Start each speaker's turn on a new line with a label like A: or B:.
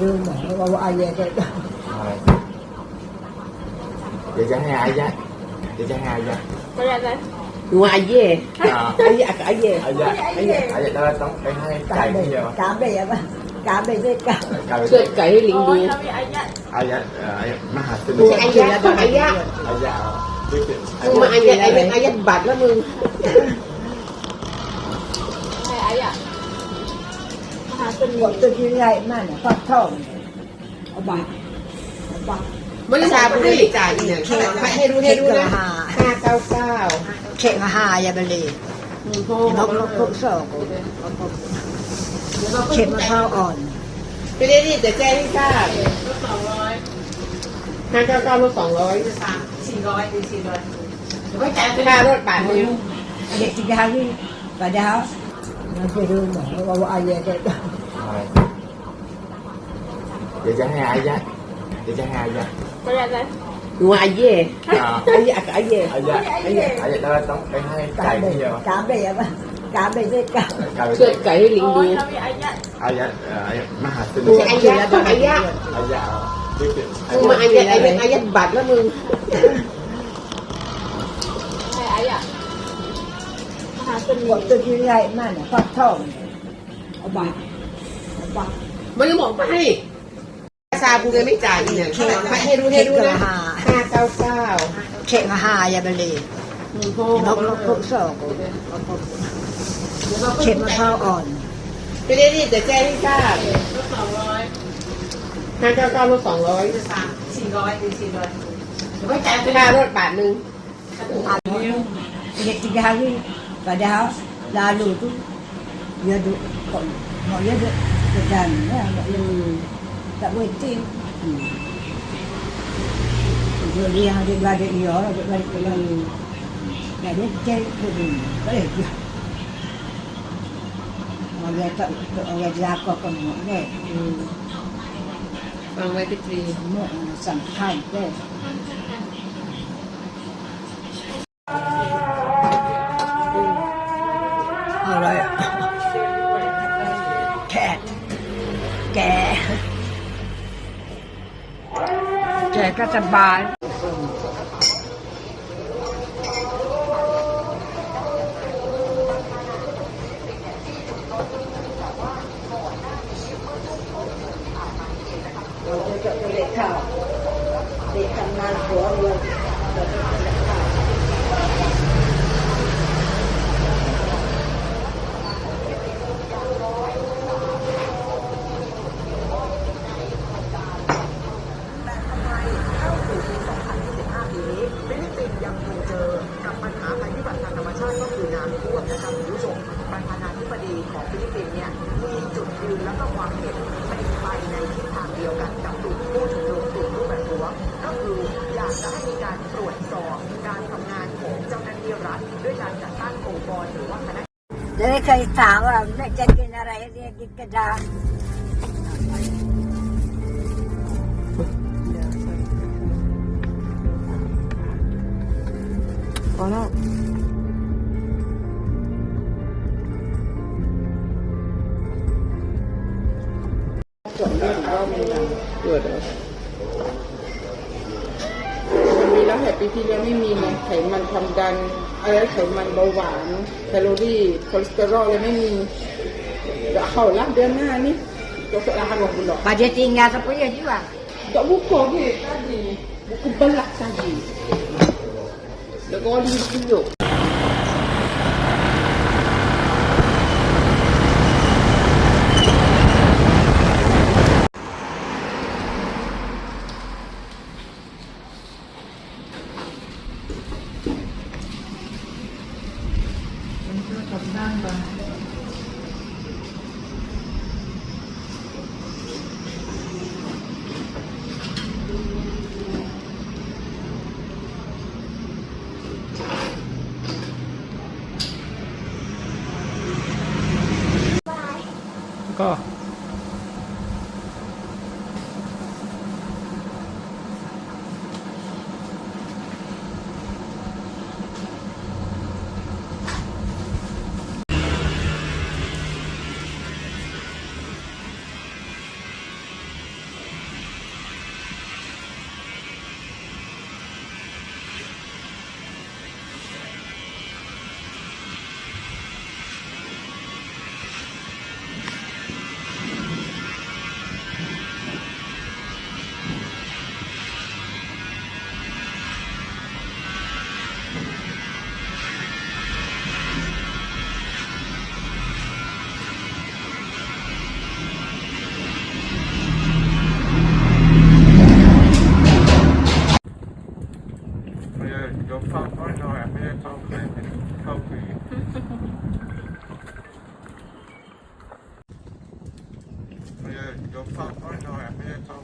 A: đương thương mẹ qua ai về cái
B: đó vậy chẳng hay ai vậy vậy chẳng hay ai vậy?
C: Ngoài về ở dạ cả về
B: ở dạ ở dạ ở dạ đó sống cái hai cái gì
A: vậy? cả về mà. Cả về với
B: cả
C: chơi
B: cái
C: liền đi
B: ở dạ mà hạt từ
C: mình ở dạ ở dạ mà ở dạ ở dạ bạc lắm mương lắm mừng
A: หมดตัวยังไงมันฟักทองเอาบัตรเอาบัตร
C: mới xa bữa đi trả gì nè phải hay đu hay đu nè hai cao cao
A: เข่งหายาไปเลยนกนกพกสองเข่งมะพร้าวอ่อน
C: ไปได้ดิแต่แจ้งที่ทราบห้าเก้าเก้าลดสองร้อยสี่ร้อยสี่ร้อยค่ารถบาทหนึง
A: เด็กที่ยาที่ปะดาวมันไม่รู้หมอว่าอะไรก็
B: hai vậy chẳng hai ai vậy chẳng hai aja
C: ngoài về?
B: Aja aja aja aja aja đó tống cái hai cái
A: bây giờ cà bây giờ cà bây giờ cà
B: cà cái
C: liền đi
B: aja aja mà hạt sinh. Aja aja
C: aja mà aja aja aja bạt lắm luôn. Aja hạt sinh
A: một từ như vậy mà nó phát thòng bạt มันฟักทองเอาบัตรเอาบัตร
C: mới có một phải xa bữa đi mới trả gì nè phải hay đu hay đu nè hai cao cao
A: เข่งหายาไปเลยนกนกพวกสองเข่งมะพร้าวอ่อน
C: ไปได้ดิแต่แจ้งที่ทราบห้าเก้าเก้าลดสองร้อยสี่ร้อยสี่ร้อยค่ารถบาทหนึง
A: เด็กที่ยาที่ปะดาวลาลูตุยาดุก่อนหมอยาดุจะดันเนี่ยแต่ว่าจริงเดี๋ยวเรียนเดี๋ยวเดี๋ยวเดี๋ยวเดี๋ยวเดี๋ยวเดี๋ยวเดี๋ยวเจ๊ก็ดูก็เลยเอาเดี๋ Kedan ya, hmm. tak boleh. Tak boleh tim. Hmm. jadi yang ada berada di orang, dia berada di orang.
C: Dia ada cek ke dunia. Boleh
A: dia. Orang dia tak untuk orang dia aku akan mok ni. Hmm. Orang dia kecil. Mok, sangkan ke. ก็สบาย เราจะเด็กข่าวเด็กทำงานหัวเรือนเราจะเด็กข่าว
D: ฟิลิปปินส์ยังคงเจอกับปัญหาภัยพิบัติทางธรรมชาติก็คือน้ำท่วมนะครับคุณผู้ชมประธานาธิบดีของฟิลิปปินส์เนี่ยมีจุดยืนและก็ความเห็นเป็นไปในทิศทางเดียวกันกับกลุ่มผู้ชุมนุมกลุ่มผู้ประท้วงก็คืออยากจะให้มีการตรวจสอบการทำงานของเจ้าหน้าที่รัฐด้วยการจัดตั้งองค์กรหรือว่าคณะ
A: เด็กเคยถามว่าจะกินอะไรเรียกกินกระดาษ
C: พอแล้ว
A: ส่วนเรื่องก็มี
C: ตรวจแล้วมันมีแล้วแต่ปีที่แล้วไม่มีไงไขมันความดัน อะไรไขมันเบาหวาน แคลอรี่คอเลสเตอรอลเลยไม่มีเดี๋ยวเข้ารับเดือนหน้านี่จะสละหันหลงบุญหรอ Cẩm
A: nang vâng. và có. ได้
C: เข้าใครเปเข้าฟรี
E: ไม่ได้ยกเข้าน้หน่อยไม่ได้เข้า